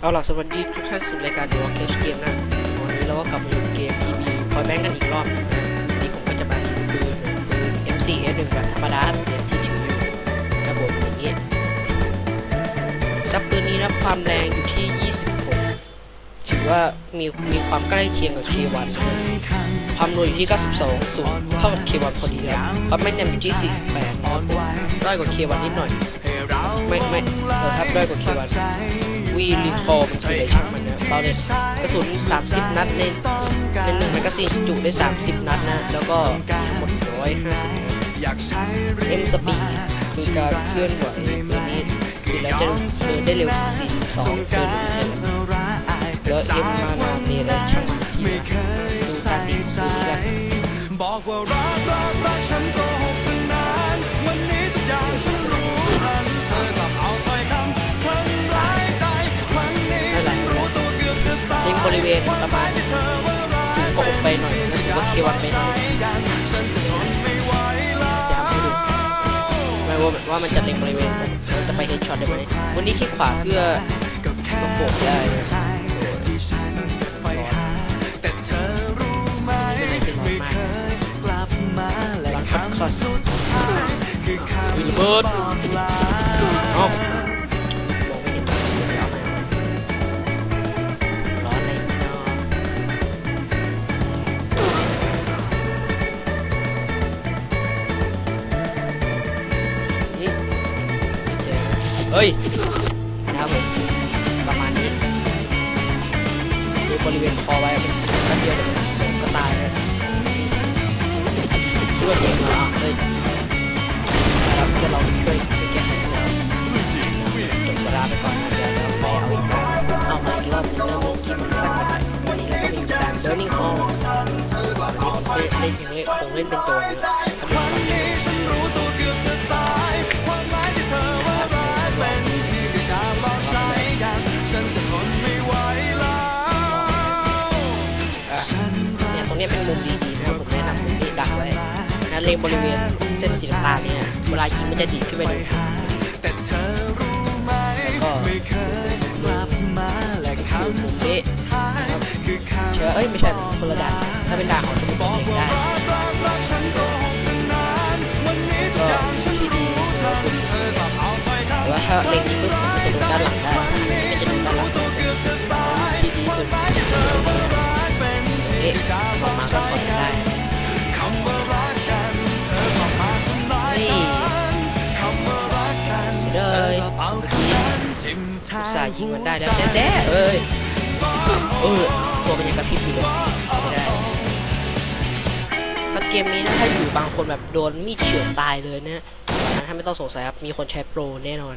เอาล่ะสวัสดีทุกท่านสู่รายการ The Rock Cage Game นะ วันนี้เราก็กลับมาอยู่เกม PB พอยแบงกันอีกรอบนะวันนี้ผมก็จะมาดูปืนปืน MC1 แบบธรรมดาเนี่ยที่ถืออยู่ระบบอย่างนี้ซับปืนนี้นะความแรงอยู่ที่ 26 ถือว่ามีมีความใกล้เคียงกับ K1 ความรวยอยู่ที่ 92 สูงเท่ากับ K1 พอดีครับความแม่นยำอยู่ที่ 48น้อยกว่า K1 นิดหน่อย ไม่ไม่เออครับด้อยกว่า K1 วีรีคอร์มันคืออะไรช่างมันเราเนี่ยกระสุน 30 นัดเล่นเป็นหนึ่งแมกกาซีนจุได้ 30 นัดนะ แล้วก็หมด150นัดเอ็มสปีดคือการเคลื่อนไหวตัวนี้คือเราจะเดินได้เร็วถึง42เดินแล้วเอ็มมานาเนและช่างมันทีนะดูการตีตัวนี้กันบอกว่ารักรักรักฉันโกหก บริเวณประมาณที่เธอว่ารักสูงกว่าอกไปหน่อยนะถือว่าเควันไปหน่อยกันฉันจะทนไม่ไหวแล้วจะทำให้ดูไม่ว่าว่ามันจะเล็งบริเวณมันมันจะไปเฮดช็อตได้ไหมวันนี้คลิกขวาเพื่อก็แค่สโคปได้นะใจที่ฉันใฝ่หาแต่เธอรู้ไหมเป็นอะไรที่ร้อนไม่มากเคยกลับมาและร้อนคัดคอคำสุดท้ายคือคำวิลเบิร์ด ฮ้ยนะครับผมประมาณนี้นี่บริเวณคอไว้เป็นแป๊บเดียวเดี๋ยวมันก็ตายเล้วช่วยเองเหรอเฮ้ย นะเลงบริเวณเส้นสีน้ำตาลเนี่ยเวลายิงมันจะดีดขึ้นไปเลยแต่เธอรู้ไหมแล้วก็ไม่เคยกลับมาและคำสุดท้ายคือคำเชื่อเอ้ยไม่ใช่คนละด่านถ้าเป็นด่านของสมุทรบอกเองว่าได้รักรักรักฉันโกหกฉันนานวันนี้ทุกอย่างฉันรู้ทันเธอกลับเอาถ้อยคำแต่ว่าถ้าเล็งนี้ปุ๊บมันจะโดนด้านหลังได้ไม่จะโด ทอุตส่าห์ยิงมันได้แล้วแด้เอ้ยเออตัวมันยังกระพริบอยู่เลยไม่ได้สับเกมนี้นะถ้าอยู่บางคนแบบโดนมีดเฉือนตายเลยเนี่ยนะถ้าไม่ต้องสงสัยครับมีคนใช้โปรแน่นอน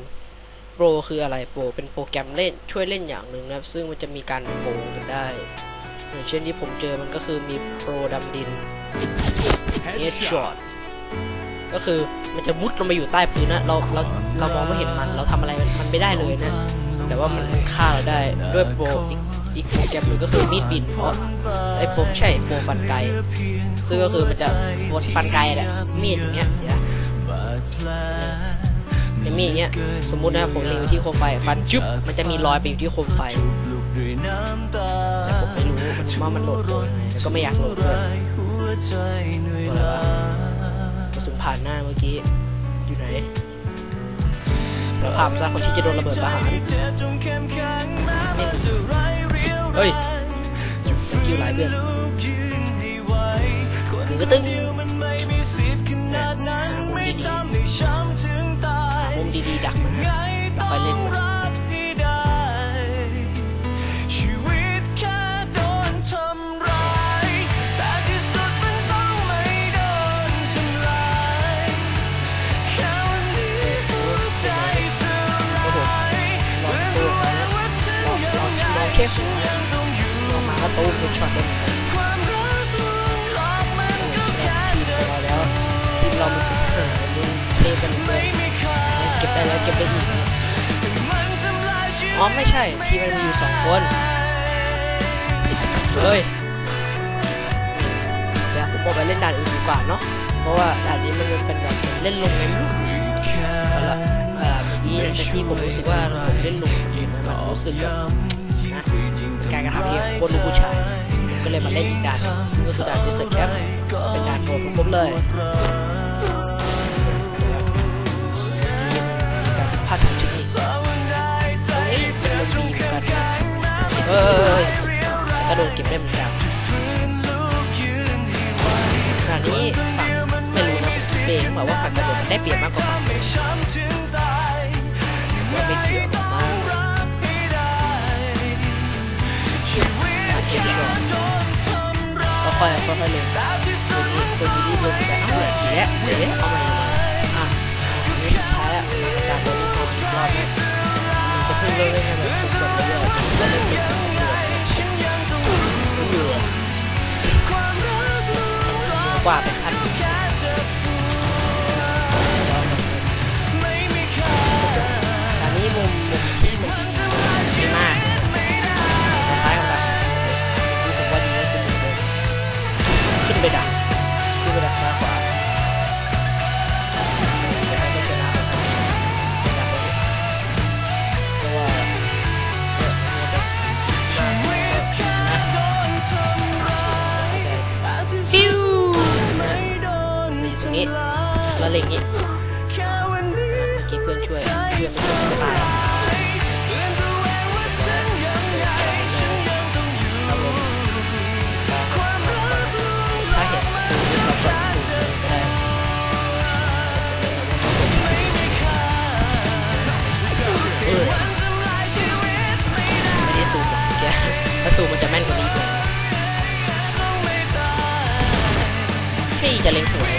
โปรคืออะไรโปรเป็นโปรแกรมเล่นช่วยเล่นอย่างหนึ่งนะครับ ซึ่งมันจะมีการโกงกันได้ อย่างเช่นที่ผมเจอมันก็คือมีโปรดำดินเฮดช็อตก็คือมันจะมุดลงไปอยู่ใต้พื้นนะเราเราเรามองไม่เห็นมัน เราทำอะไรมันไม่ได้เลยนะ แต่ว่ามันฆ่าเราได้ด้วยโปรอีกอีกโปรแกรมหนึ่งก็คือมีดบินเพราะไอ้โปรใช่โปรฟันไกซึ่งก็คือมันจะโปรฟันไกแหละมีดอย่างเงี้ยเดี๋ยวไอ้มีดอย่างเงี้ยสมมุตินะผมเล็งไปที่โคมไฟฟันจุ๊บมันจะมีรอยไปอยู่ที่โคมไฟแต่ผมไม่รู้ว่ามันโหลดตัวยังไงแล้วก็ไม่อยากโหลดด้วยหัวใจเหนื่อยตัวอะไรล้าวะกระสุนผ่านหน้าเมื่อกี้อยู่ไหน สารภาพซะคนที่จะโดนระเบิดประหารเจ็บจนเข้มแข็งแม้มันจะไร้เรี่ยวเฮ้ยจะสกิลหลายเดือนลูกยืนให้ไหวคนถือกระตึ้งเดียวมันไม่มีสิทธิ์ขนาดนั้นหามุมไม่ดีๆทำให้ช้ำถึงตายมุมดีๆดักมันไงนะต้ค่ออยเล่นงมัน รอแค่หัวออกมาก็ตู้เป็นช็อตได้เหมือนกันความรักลวงหลอกมันก็เนี่ยแค่ทีมเธของอเราแล้วทีมเรามันคือหาเล่นเทกันเลไม่ยมีค่าเก็บได้แล้วเก็บได้อีกนะมันทำลายชีวิตอ๋อไม่ใช่ทีมมันมีอยู่สองคนเฮ้ยเดี๋ยวผมบอกไปเล่นด่านอื่นดีกว่าเนาะเพราะว่าด่านนี้มันเป็นแบบเล่นลงไงไม่รู้เอาละเอ่อเมื่อกี้นี้หลังจากที่ผมรู้สึกว่าผมเล่นลุงคนอื่นนะมันรู้สึกแบบ นะการกระทำที่คตรลูกผู้ชาย ก็เลยมาเล่นอีกด่านซึ่งก็คือด่านที่เซิร์ชแคปเป็นด่านโหดของผมเลยการพลาดทางเทคนิคตรงนี้จะลงดีกันเอ้ยแต่ก็โดนเก็บได้เหมือนกันขณะนี้ฝั่งไม่รู้นะผมเบงบอกว่าฝั่งกระโดดมันได้เปรียบมากกว่าฝั่งผมว่าไม่เกี่ยว ค่อยๆค่อยๆลงตัวนี้ตัวนี้รีบลงไปเอ้าแล้วเสียวเอาใหม่เอาใหม่อะอันนี้สุดท้ายอะการตัวนี้เป็นรอบนี้มันจะเพิ่งเริ่มเล่นกันแบบสดๆเลยๆก็เล่นเป็นตัวเนี่ยเหลือกว่าไปคัน นี้แล้วเล็งนี้เมื่อกี้เพื่อนช่วย เพื่อนไม่ช่วยไม่ตายถ้าเห็นเราปล่อยสูงเลยก็ได้เออไม่ได้สูงหรอกเมื่อกี้ถ้าสูงมันจะแม่นกว่านี้อีกเลยให้จะเล็งหัว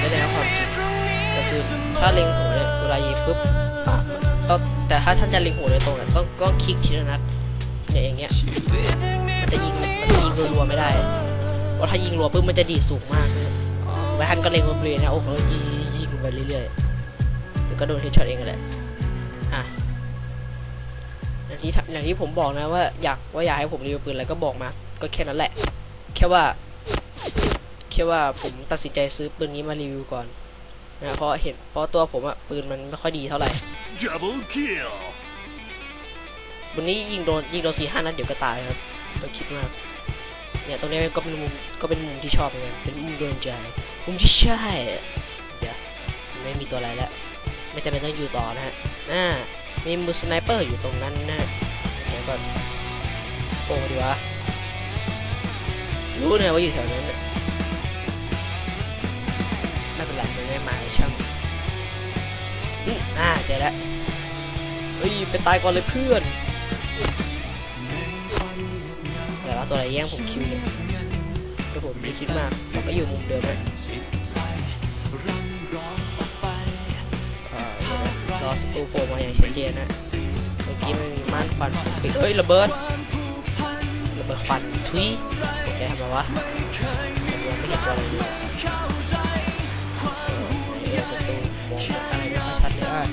ถ้าเล็งหัวเนี่ยเวลายิงปุ๊บปากต้องแต่ถ้าท่านจะเล็งหัวโดยตรงเนี่ยต้องต้องคลิกทีละนัดเนี่ยอย่างเงี้ยมันจะยิงมันจะยิงรัวๆไม่ได้เพราะถ้ายิงรัวปุ๊บมันจะดีสูงมากเลยแล้ท่านก็เล็งบนบริเวณนะโอ้โหยิงยิงไปเรื่อยๆแล้วก็โดนเฮดช็อตเองแหละอะอย่างที่อย่างที่ผมบอกนะว่าอยากว่าอยากให้ผมรีวิวปืนอะไรก็บอกมา ก็แค่นั้นแหละ แค่ว่าแค่ว่าผมตัดสินใจซื้อปืนนี้มารีวิวก่อน นะเพราะเห็นเพราะตัวผมอะปืนมันไม่ค่อยดีเท่าไหร่ Double kill. วันนี้ยิงโดนยิงโดนสี่ห้านัดเดี๋ยวก็ตายครับต้องคิดมากเนี่ยตรงนี้ก็เป็นมุมก็เป็นมุมที่ชอบเหมือนกันเป็นมุมโดนใจมุมที่ใช่เดี๋ยวไม่มีตัวอะไรแล้วไม่จำเป็นต้องอยู่ต่อนะฮะอ่ามีมือสไนเปอร์อยู่ตรงนั้นนะฮะเดี๋ยวก่อนโอ้ดีวะรู้เนี่ยว่าอยู่แถวนั้นน่ะ ไม่เป็นไรมันไม่มาช่างอืมอ่าเจอแล้วเฮ้ยไปตายก่อนเลยเพื่อนเดี๋ยวว่าตัวอะไรแย่งผมคิวเนี่ยก็ผมไม่คิดมากผมก็อยู่มุมเดิมนะอ่าเดี๋ยรอสตูโผล่มาอย่างชัดเจนนะเมื่อกี้มันมีม่านควันปิดเฮ้ยระเบิดระเบิดควันทุยโอเคทำไมวะผมยังไม่เห็นตัวอะไรเลย เออสตูมองอะไรไม่ค่อยชัดเลยอะ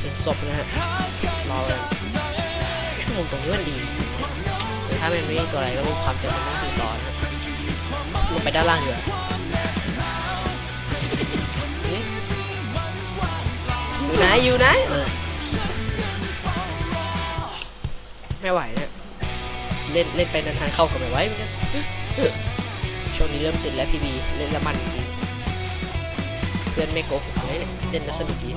เป็นศพนะฮะรอเลยมุมตรงนี้มันดี ถ้ามันไม่มีตัวอะไรก็มีความจำเป็นต้องดูต่อนะลงไปด้านล่างดีกว่าเอ๊ะอยู่ไหนอยู่ไหนไม่ไหวเนี่ยเล่นเล่นไปนานๆเข้ากับไม่ไหวเหมือนกันช่วงนี้เริ่มติดแล้วพีบีเล่นละมันจริง พื่อนไม่โกหกเลยเนี่ยเล่นแล้วสนุกดี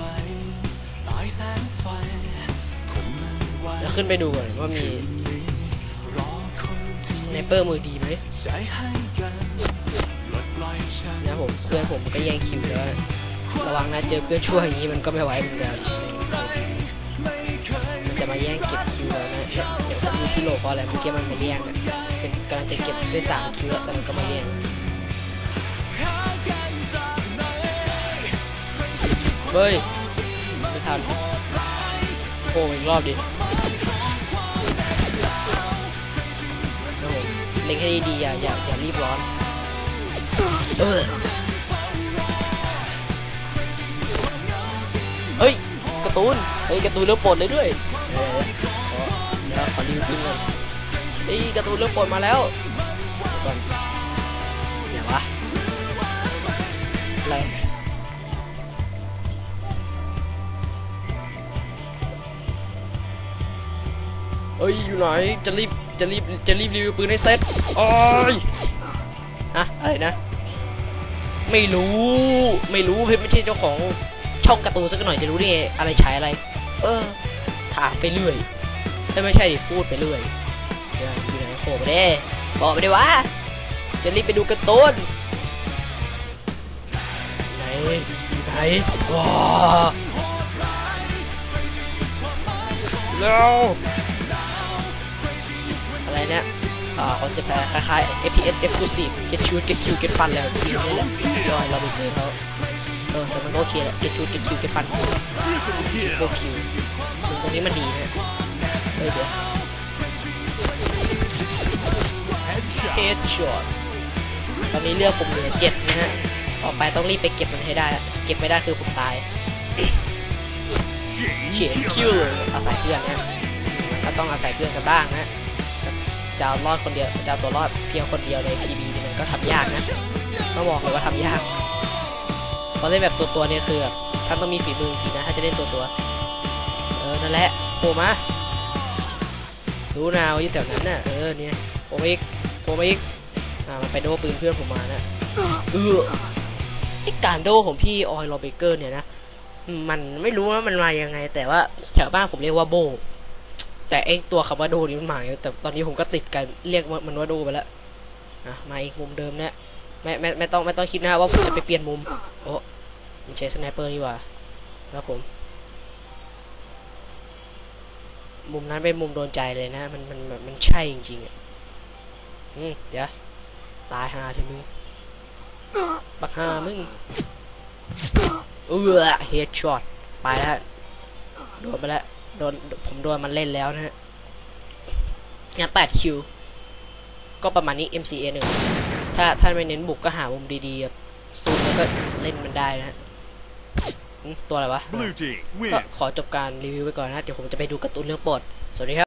แล้วขึ้นไปดูก่อนว่ามีสไนเปอร์มือดีไหมนะผมเพื่อนผมก็แย่งคิวแล้วระวังนะเจอเพื่อนช่วอย่างนี้มันก็ไม่ไหวเหมือนกันมันจะมาแย่งเก็บคิวแล้วนะเดี๋ยวดูพี่โลเพราะอะไรเมื่อกี้มันมาแย่งอะจะกำลังจะเก็บได้สามคิวแล้วแต่มันก็มาแย่ง เฮ้ยไม่ทันโอ้อีกรอบดิครับผมเล็งให้ดีๆอย่าอย่าอย่ารีบร้อน เออเฮ้ยกร์ตูนเฮ้ยกร์ตูนเริ่มปลดเลยด้วยเดี๋ยวขอรีวิวปืนก่อนเฮ้ยกร์ตูนเริ่มปลดมาแล้วเดี๋ยววะอะไร เอ้ยอยู่ไหนจะรีบจะรีบจะรีบรีวิวปืนให้เสร็จโอ้ยฮะอะไรนะ ไม่รู้ไม่รู้เพชรไม่ใช่เจ้าของช่องการ์ตูนสักหน่อยจะรู้ได้ไงอะไรใช้อะไร เออถามไปเรื่อยเอ้ยไม่ใช่ดิพูดไปเรื่อยอยู่ไหนโผล่ไปเด้บอกไปดิวะจะรีบไปดูการ์ตูนไหนอยู่ไหนว้าเร็ว อะไรเนี่ยอ่าคอนเซ็ปต์คล้ายๆ FPS Exclusive Get Shoot Get Kill Get Fun แล้วทีนี่แหละย่อยเราไปเลยเขาเออแต่มันก็โอเคแหละ Get Shoot Get Kill Get Fun โอคิวตรงนี้มันดีนะเฮ้ยเดี๋ยว Headshot ตอนนี้เลือกผมเหลือเจ็ดนะฮะ ต่อไปต้องรีบไปเก็บมันให้ได้ เก็บไม่ได้คือผมตายเฉียนคิวอาศัยเพื่อนนะก็ต้องอาศัยเพื่อนกันบ้างนะ จะรอดคนเดียวจะตัวรอดเพียงคนเดียวในทีบีนี่มันก็ทำยากนะต้องบอกเลยว่าทำยากเพราะเล่นแบบตัวตัวเนี่ยคือแบบท่านต้องมีฝีมือจริงนะถ้าจะเล่นตัวตัวเออนั่นแหละโผล่มารู้นาวอยู่แถวนั้นน่ะเออเนี่ยโผล่มาอีกโผล่มาอีกอ่ามันไปโดปืนเพื่อนผมมานะเออไอการโดของพี่ออยโรเบเกอร์เนี่ยนะมันไม่รู้ว่ามันมายังไง แต่ว่าแถวบ้านผมเรียกว่าโบ แต่ไอตัวคำว่าโดนี่มันหมาอยู่แต่ตอนนี้ผมก็ติดกันเรียกมันว่าโดไปแล้วอะมาอีกมุมเดิมเนี่ยไม่ไม่ไม่ต้องไม่ต้องคิดนะว่าผมจะไปเปลี่ยนมุมโอ้มันใช้สไนเปอร์นี่ว่าครับผม มุมนั้นเป็นมุมโดนใจเลยนะมันมันมันมันใช่จริงๆอะอืมเดี๋ยวตายหาเถอะมึงบักหามึงเออเฮดช็อตไปแล้วโดนไปแล้ว โดนผมโดนมันเล่นแล้วนะฮะงั้น8คิว ก็ประมาณนี้ MCA หนึ่งถ้าถ้าไม่เน้นบุกก็หามุมดีๆแบบซูมแล้วก็เล่นมันได้นะฮะอืมตัวอะไรวะ Blue team ก็ win. ขอจบการรีวิวไปก่อนนะ เดี๋ยวผมจะไปดูการ์ตูนเรื่องโปรด สวัสดีครับ